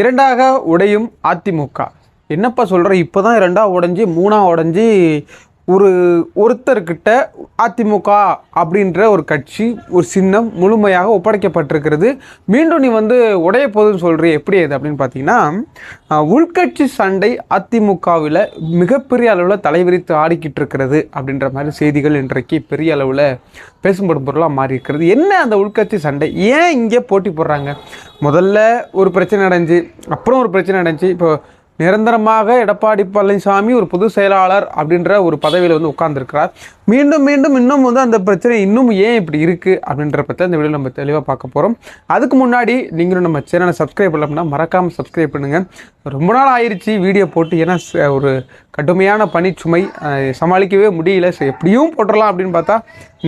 இரண்டாக உடையும் அதிமுக. என்னப்பா சொல்கிற இப்போ தான் இரண்டாக உடஞ்சி மூணாக உடைஞ்சி ஒரு ஒருத்தர்கிட்ட அதிமுக அப்படின்ற ஒரு கட்சி ஒரு சின்னம் முழுமையாக ஒப்படைக்கப்பட்டிருக்கிறது. மீண்டும் நீ வந்து உடைய போதுன்னு சொல்கிறீ எப்படி அது அப்படின்னு பார்த்தீங்கன்னா உள்கட்சி சண்டை அதிமுகவில் மிகப்பெரிய அளவில் தலைவிரித்து ஆடிக்கிட்டு இருக்கிறது அப்படின்ற மாதிரி செய்திகள் இன்றைக்கு பெரிய அளவில் பேசும்படும் பொருளாக மாறி இருக்கிறது என்ன அந்த உள்கட்சி சண்டை? ஏன் இங்கே போட்டி போடுறாங்க? முதல்ல ஒரு பிரச்சனை நடந்துச்சு அப்புறம் ஒரு பிரச்சனை நடந்துச்சு இப்போ நிரந்தரமாக எடப்பாடி பழனிசாமி ஒரு பொதுச் செயலாளர் அப்படின்ற ஒரு பதவியில் வந்து உட்கார்ந்துருக்கிறார். மீண்டும் மீண்டும் இன்னும் வந்து அந்த பிரச்சனை இன்னும் ஏன் இப்படி இருக்குது அப்படின்ற பற்றி இந்த வீடியோ நம்ம தெளிவாக பார்க்க போகிறோம் அதுக்கு முன்னாடி நீங்களும் நம்ம சேனலை சப்ஸ்கிரைப் பண்ணலாம்னா மறக்காமல் சப்ஸ்கிரைப் பண்ணுங்கள் ரொம்ப நாள் ஆயிடுச்சு வீடியோ போட்டு ஏன்னா ச- ஒரு கடுமையான பனிச்சுமை சமாளிக்கவே முடியல. ஸோ எப்படியும் போட்டுடலாம் அப்படின்னு பார்த்தா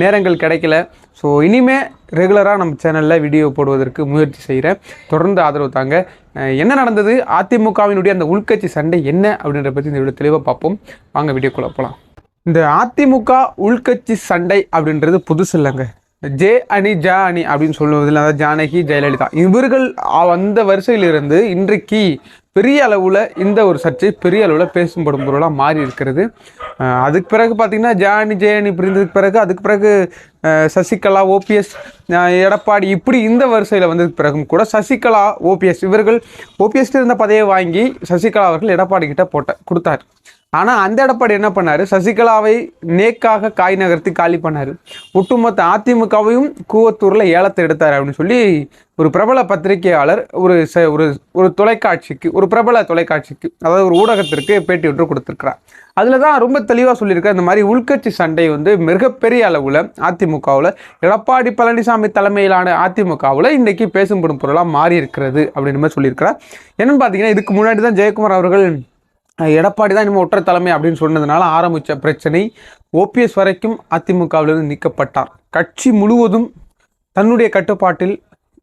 நேரங்கள் கிடைக்கல. ஸோ இனிமே ரெகுலராக நம்ம சேனலில் வீடியோ போடுவதற்கு முயற்சி செய்கிறேன் தொடர்ந்து ஆதரவு தாங்க. என்ன நடந்தது? அதிமுகவினுடைய அந்த உள்கட்சி சண்டை என்ன அப்படின்றத பற்றி இந்த வீடியோ தெளிவாக பார்ப்போம். வாங்க வீடியோக்குள்ளே போகலாம் இந்த அதிமுக உள்கட்சி சண்டை அப்படின்றது புதுசு இல்லைங்க. ஜே அணி ஜா அணி அப்படின்னு சொல்லுவதில் அதாவது ஜானகி ஜெயலலிதா. இவர்கள் வந்த வரிசையிலிருந்து இன்றைக்கு பெரிய அளவில் இந்த ஒரு சர்ச்சை பெரிய அளவில் பேசும்படும் பொருளாக மாறி இருக்கிறது. அதுக்கு பிறகு பார்த்தீங்கன்னா ஜானி ஜெயனி பிரிந்ததுக்கு பிறகு அதுக்கு பிறகு சசிகலா ஓபிஎஸ் எடப்பாடி இப்படி இந்த வரிசையில் வந்ததுக்கு பிறகும் கூட சசிகலா ஓபிஎஸ் இவர்கள் ஓபிஎஸ்ட்டு இருந்த பதவியை வாங்கி சசிகலா அவர்கள் எடப்பாடி கிட்ட போட்ட கொடுத்தார். ஆனால் அந்த எடப்பாடி என்ன பண்ணார்? சசிகலாவை நேக்காக காய் நகர்த்தி காலி பண்ணாரு. ஒட்டுமொத்த அதிமுகவையும் கூவத்தூரில் ஏலத்தை எடுத்தார் அப்படின்னு சொல்லி ஒரு பிரபல பத்திரிகையாளர் ஒரு ச- ஒரு ஒரு தொலைக்காட்சிக்கு ஒரு பிரபல தொலைக்காட்சிக்கு அதாவது ஒரு ஊடகத்திற்கு பேட்டி ஒன்று கொடுத்துருக்கிறார். அதில் தான் ரொம்ப தெளிவாக சொல்லியிருக்கார் இந்த மாதிரி உள்கட்சி சண்டை வந்து மிகப்பெரிய அளவில் அதிமுகவில் எடப்பாடி பழனிசாமி தலைமையிலான அதிமுகவில் இன்றைக்கி பேசும்படும் பொருளாக மாறி இருக்கிறது அப்படின்னு மாதிரி சொல்லியிருக்கிறார். என்னென்னு பார்த்தீங்கன்னா இதுக்கு முன்னாடி தான் ஜெயக்குமார் அவர்கள் எடப்பாடி தான் இனிமேல் ஒற்றை தலைமை அப்படின்னு சொன்னதுனால ஆரம்பித்த பிரச்சனை ஓபிஎஸ் வரைக்கும் அதிமுகவிலிருந்து நீக்கப்பட்டார். கட்சி முழுவதும் தன்னுடைய கட்டுப்பாட்டில்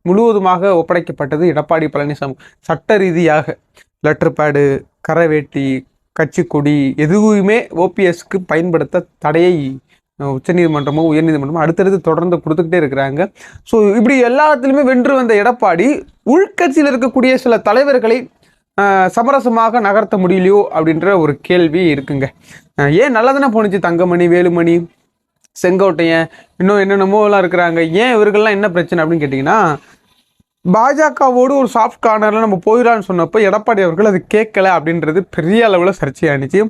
முழுவதுமாக ஒப்படைக்கப்பட்டது எடப்பாடி பழனிசாமி. சட்ட ரீதியாக லெட்டர் பேடு கரவேட்டி கட்சி கொடி எதுவுமே ஓபிஎஸ்க்கு பயன்படுத்த தடையை உச்சநீதிமன்றமோ உயர்நீதிமன்றமோ அடுத்தடுத்து தொடர்ந்து கொடுத்துக்கிட்டே இருக்கிறாங்க. ஸோ இப்படி எல்லாத்துலேயுமே வென்று வந்த எடப்பாடி உள்கட்சியில் இருக்கக்கூடிய சில தலைவர்களை சமரசமாக நகர்த்த முடியலையோ அப்படின்ற ஒரு கேள்வி இருக்குங்க. ஏன் நல்லதுன்னா போணுச்சு தங்கமணி வேலுமணி செங்கோட்டையன் இன்னும் என்னென்னமோலாம் இருக்கிறாங்க. ஏன் இவர்கள்லாம் என்ன பிரச்சனை அப்படின்னு கேட்டிங்கன்னா பாஜகவோடு ஒரு சாஃப்ட் கார்னரில் நம்ம போயிடலான்னு சொன்னப்போ எடப்பாடி அவர்கள் அது கேட்கல அப்படின்றது பெரிய அளவில் சர்ச்சையானுச்சு.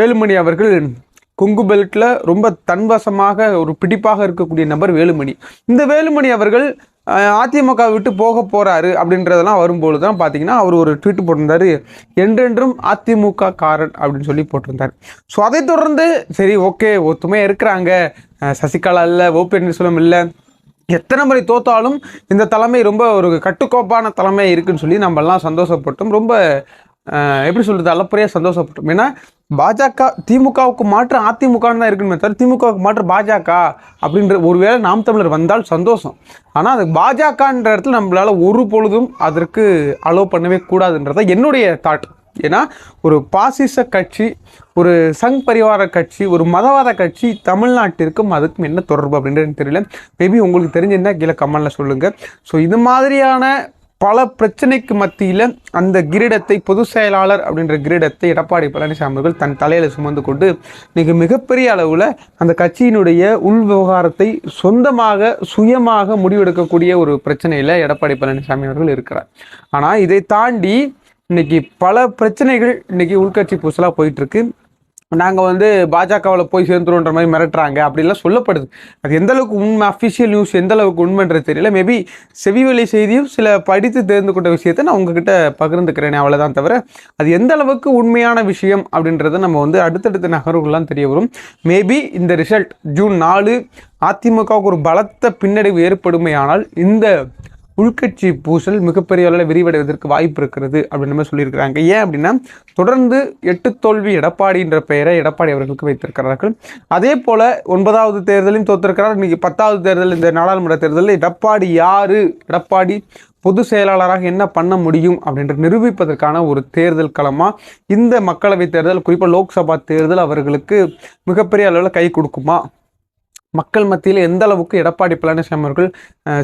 வேலுமணி அவர்கள் குங்கு பெல்ட்டில் ரொம்ப தன்வசமாக ஒரு பிடிப்பாக இருக்கக்கூடிய நபர் வேலுமணி. இந்த வேலுமணி அவர்கள் அதிமுக விட்டு போக போகிறாரு அப்படின்றதெல்லாம் வரும்பொழுது தான் பார்த்தீங்கன்னா அவர் ஒரு ட்வீட் போட்டிருந்தாரு. என்றென்றும் அதிமுக காரன் அப்படின்னு சொல்லி போட்டிருந்தார். ஸோ அதை தொடர்ந்து சரி ஓகே ஒத்துமையாக இருக்கிறாங்க. சசிகலா இல்லை ஓ பன்னீர்செல்வம் இல்லை. எத்தனை முறை தோத்தாலும் இந்த தலைமை ரொம்ப ஒரு கட்டுக்கோப்பான தலைமை இருக்குன்னு சொல்லி நம்மெல்லாம் சந்தோஷப்பட்டோம். ரொம்ப எப்படி சொல்கிறது அளப்பறையாக சந்தோஷப்பட்டோம். ஏன்னா பாஜக திமுகவுக்கு மாற்று அதிமுகன்னு தான் இருக்குன்னு தவிர திமுகவுக்கு மாற்று பாஜக அப்படின்ற ஒருவேளை நாம் தமிழர் வந்தால் சந்தோஷம். ஆனால் அது பாஜகன்ற இடத்துல நம்மளால் ஒரு பொழுதும் அதற்கு அலோவ் பண்ணவே கூடாதுன்றது என்னுடைய தாட் ஏன்னா ஒரு பாசிச கட்சி ஒரு சங் பரிவார கட்சி ஒரு மதவாத கட்சி தமிழ்நாட்டிற்கும் அதுக்கும் என்ன தொடர்பு அப்படின்றது தெரியல. மேபி உங்களுக்கு தெரிஞ்சிருந்தால் கீழே கமெண்ட்ல சொல்லுங்கள் ஸோ இது மாதிரியான பல பிரச்சனைக்கு மத்தியில் அந்த கிரீடத்தை பொதுச் செயலாளர் அப்படின்ற கிரீடத்தை எடப்பாடி பழனிசாமி அவர்கள் தன் தலையில் சுமந்து கொண்டு இன்றைக்கி மிகப்பெரிய அளவில் அந்த கட்சியினுடைய உள் விவகாரத்தை சொந்தமாக சுயமாக முடிவெடுக்கக்கூடிய ஒரு பிரச்சனையில் எடப்பாடி பழனிசாமி அவர்கள் இருக்கிறார். ஆனால் இதை தாண்டி இன்னைக்கு பல பிரச்சனைகள் இன்னைக்கு உள்கட்சி பூசலாக போயிட்டு இருக்கு. நாங்கள் வந்து பாஜகவில் போய் சேர்ந்துருன்ற மாதிரி மிரட்டுறாங்க. அப்படிலாம் சொல்லப்படுது. அது எந்த அளவுக்கு உண்மை அஃபிஷியல் நியூஸ் எந்த அளவுக்கு உண்மைன்றது தெரியல. மேபி செவிவெளி செய்தியும் சில படித்து தெரிந்து கொண்ட விஷயத்தை நான் உங்ககிட்ட பகிர்ந்துக்கிறேனே அவ்வளோதான் தவிர அது எந்த அளவுக்கு உண்மையான விஷயம் அப்படின்றத நம்ம வந்து அடுத்தடுத்த நகர்வுகள்லாம் தெரிய வரும். மேபி இந்த ரிசல்ட் ஜூன் நாலு அதிமுகவுக்கு ஒரு பலத்த பின்னடைவு ஏற்படுமையானால் இந்த உள்கட்சி பூசல் மிகப்பெரிய அளவில் விரிவடைவதற்கு வாய்ப்பு இருக்கிறது அப்படின்னு மாதிரி சொல்லியிருக்கிறாங்க. ஏன் அப்படின்னா தொடர்ந்து எட்டு தோல்வி எடப்பாடின்ற பெயரை எடப்பாடி அவர்களுக்கு வைத்திருக்கிறார்கள். அதே போல ஒன்பதாவது தேர்தலையும் தோத்திருக்கிறார். இன்னைக்கு பத்தாவது தேர்தல் இந்த நாடாளுமன்ற தேர்தலில் எடப்பாடி யாரு? எடப்பாடி பொது செயலாளராக என்ன பண்ண முடியும் அப்படின்ற நிரூபிப்பதற்கான ஒரு தேர்தல் களமாக இந்த மக்களவை தேர்தல் குறிப்பாக லோக்சபா தேர்தல் அவர்களுக்கு மிகப்பெரிய அளவில் கை கொடுக்குமா? மக்கள் மத்தியில் எந்த அளவுக்கு எடப்பாடி பழனிசாமி அவர்கள்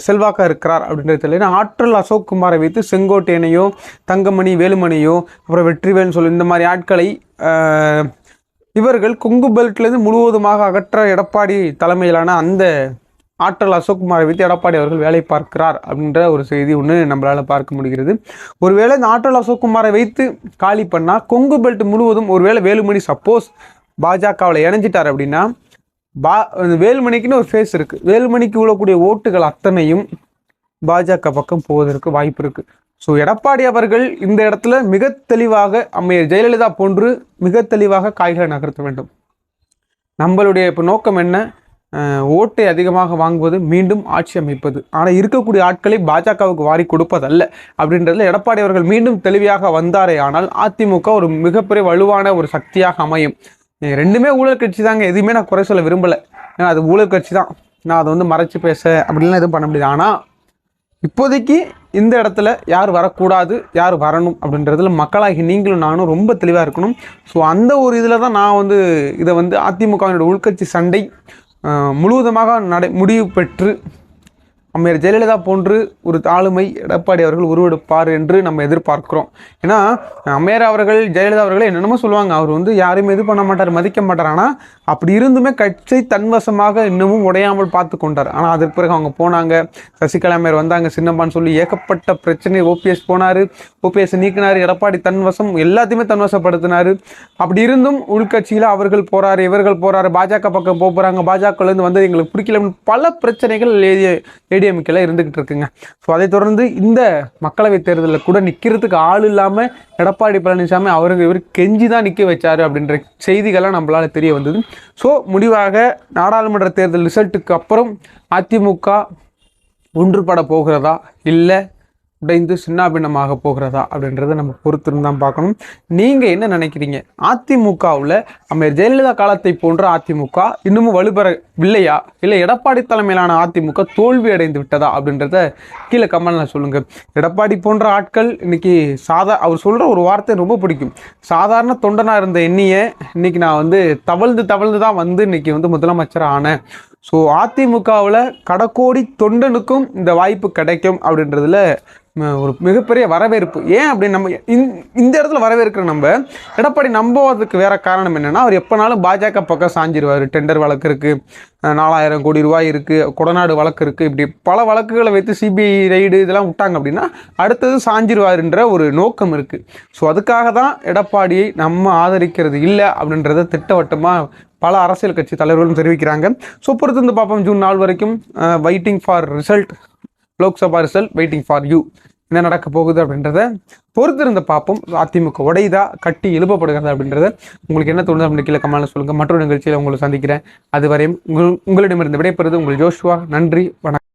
செல்வாக்காக இருக்கிறார் அப்படின்றது தெரியல. ஏன்னா ஆற்றல் அசோக் குமாரை வைத்து செங்கோட்டையனையோ தங்கமணி வேலுமணியோ அப்புறம் வெற்றிவேல்னு சொல்லி இந்த மாதிரி ஆட்களை இவர்கள் கொங்கு பெல்ட்லேருந்து முழுவதுமாக அகற்ற எடப்பாடி தலைமையிலான அந்த ஆற்றல் அசோக்குமாரை வைத்து எடப்பாடி அவர்கள் வேலை பார்க்கிறார் அப்படின்ற ஒரு செய்தி ஒன்று நம்மளால் பார்க்க முடிகிறது. ஒருவேளை இந்த ஆற்றல் அசோக்குமாரை வைத்து காலி பண்ணால் கொங்கு பெல்ட் முழுவதும் ஒருவேளை வேலுமணி சப்போஸ் பாஜகவில் இணைஞ்சிட்டார் அப்படின்னா பா அந்த வேலுமணிக்குன்னு ஒரு ஃபேஸ் இருக்குது வேலுமணிக்கு விழக்கூடிய ஓட்டுகள் அத்தனையும் பாஜக பக்கம் போவதற்கு வாய்ப்பு இருக்குது ஸோ எடப்பாடி அவர்கள் இந்த இடத்துல மிக தெளிவாக அம்மையர் ஜெயலலிதா போன்று மிக தெளிவாக காய்களை நகர்த்த வேண்டும். நம்மளுடைய இப்போ நோக்கம் என்ன? ஓட்டை அதிகமாக வாங்குவது மீண்டும் ஆட்சி அமைப்பது. ஆனால் இருக்கக்கூடிய ஆட்களை பாஜகவுக்கு வாரி கொடுப்பதல்ல. அப்படின்றதுல எடப்பாடி அவர்கள் மீண்டும் தெளிவாக வந்தாரே ஆனால் அதிமுக ஒரு மிகப்பெரிய வலுவான ஒரு சக்தியாக அமையும். ரெண்டுமே ஊழல் கட்சி தாங்க. எதுவுமே நான் குறை சொல்ல விரும்பலை. ஏன்னா அது ஊழல் கட்சி தான். நான் அதை வந்து மறைச்சு பேச அப்படின்லாம் எதுவும் பண்ண முடியாது. ஆனால் இப்போதைக்கு இந்த இடத்துல யார் வரக்கூடாது யார் வரணும் அப்படின்றதுல மக்களாகி நீங்களும் நானும் ரொம்ப தெளிவாக இருக்கணும். ஸோ அந்த ஒரு இதில் தான் நான் வந்து இதை வந்து அதிமுகவினுடைய உள்கட்சி சண்டை முழுவதுமாக நடை முடிவு பெற்று அம்மையார் ஜெயலலிதா போன்று ஒரு ஆளுமை எடப்பாடி அவர்கள் உருவெடுப்பார் என்று நம்ம எதிர்பார்க்கிறோம். ஏன்னா அம்மையார் அவர்கள் ஜெயலலிதா அவர்களே என்னென்னமோ சொல்லுவாங்க. அவர் வந்து யாரையும் இது பண்ண மாட்டார் மதிக்க மாட்டார். ஆனால் அப்படி இருந்துமே கட்சி தன்வசமாக இன்னமும் உடையாமல் பார்த்து கொண்டார். ஆனால் அதற்கு பிறகு அவங்க போனாங்க. சசிகலா அம்மையார் வந்தாங்க சின்னம்பான்னு சொல்லி ஏகப்பட்ட பிரச்சனை. ஓபிஎஸ் போனார். ஓபிஎஸ் நீக்கினார். எடப்பாடி தன்வசம் எல்லாத்தையுமே தன்வசப்படுத்தினார். அப்படி இருந்தும் உள்கட்சியில் அவர்கள் போகிறார் இவர்கள் போகிறாரு பாஜக பக்கம் போக போகிறாங்க பாஜகலேருந்து வந்து எங்களுக்கு பிடிக்கலன்னு பல பிரச்சனைகள் ஏடிஎம்கேல இருந்துகிட்டு இருக்குங்க. ஸோ அதை தொடர்ந்து இந்த மக்களவைத் தேர்தலில் கூட நிற்கிறதுக்கு ஆள் இல்லாமல் எடப்பாடி பழனிசாமி அவருங்க இவர் கெஞ்சி தான் நிற்க வச்சார் அப்படின்ற செய்திகள்லாம் நம்மளால் தெரிய வந்தது. ஸோ முடிவாக நாடாளுமன்ற தேர்தல் ரிசல்ட்டுக்கு அப்புறம் அதிமுக ஒன்றுபட போகிறதா? இல்லை உடைந்து சின்னாபின்னமாக போகிறதா அப்படின்றத நம்ம பொறுத்திருந்து தான் பார்க்கணும். நீங்கள் என்ன நினைக்கிறீங்க? அதிமுகவில் நம்ம ஜெயலலிதா காலத்தை போன்ற அதிமுக இன்னமும் வலுப்பெறவில்லையா இல்லை எடப்பாடி தலைமையிலான அதிமுக தோல்வி அடைந்து விட்டதா அப்படின்றத கீழே கமெண்ட்ல சொல்லுங்கள் எடப்பாடி போன்ற ஆட்கள் இன்னைக்கு சாதா அவர் சொல்கிற ஒரு வார்த்தை ரொம்ப பிடிக்கும். சாதாரண தொண்டனாக இருந்த எண்ணியை இன்னைக்கு நான் வந்து தவழ்ந்து தவழ்ந்து தான் வந்து இன்னைக்கு வந்து முதலமைச்சர் ஆனேன் ஸோ அதிமுகவில் கடக்கோடி தொண்டனுக்கும் இந்த வாய்ப்பு கிடைக்கும் அப்படின்றதுல ஒரு மிகப்பெரிய வரவேற்பு. ஏன் அப்படின்னு நம்ம இந்த- இந்த இடத்துல வரவேற்கிற நம்ம எடப்பாடி நம்புவதற்கு வேற காரணம் என்னென்னா அவர் எப்போனாலும் பாஜக பக்கம் சாஞ்சிருவார். டெண்டர் வழக்கு இருக்குது நாலாயிரம் கோடி ரூபாய் இருக்கு கொடநாடு வழக்கு இருக்குது இப்படி பல வழக்குகளை வைத்து சிபிஐ ரைடு இதெல்லாம் விட்டாங்க அப்படின்னா அடுத்தது சாஞ்சிருவாருன்ற ஒரு நோக்கம் இருக்குது ஸோ அதுக்காக தான் எடப்பாடியை நம்ம ஆதரிக்கிறது இல்லை அப்படின்றத திட்டவட்டமாக பல அரசியல் கட்சி தலைவர்களும் தெரிவிக்கிறாங்க. ஸோ பொறுத்திருந்து பார்ப்போம். ஜூன் நாள் வரைக்கும் waiting for result Lok Sabha result waiting for you என்ன நடக்க போகுது அப்படின்றத பொறுத்திருந்து பார்ப்போம். அதிமுக உடையுதா? கட்டி எழுப்பப்படுகிறது அப்படின்றத உங்களுக்கு என்ன தோணுது அப்படின்னு கீழே கமெண்ட்ல சொல்லுங்கள் மற்றொரு நிகழ்ச்சியில் உங்களை சந்திக்கிறேன். அதுவரையும் உங்கள் உங்களிடமிருந்து விடைபெறுவது உங்கள் ஜோஷுவா. நன்றி. வணக்கம்.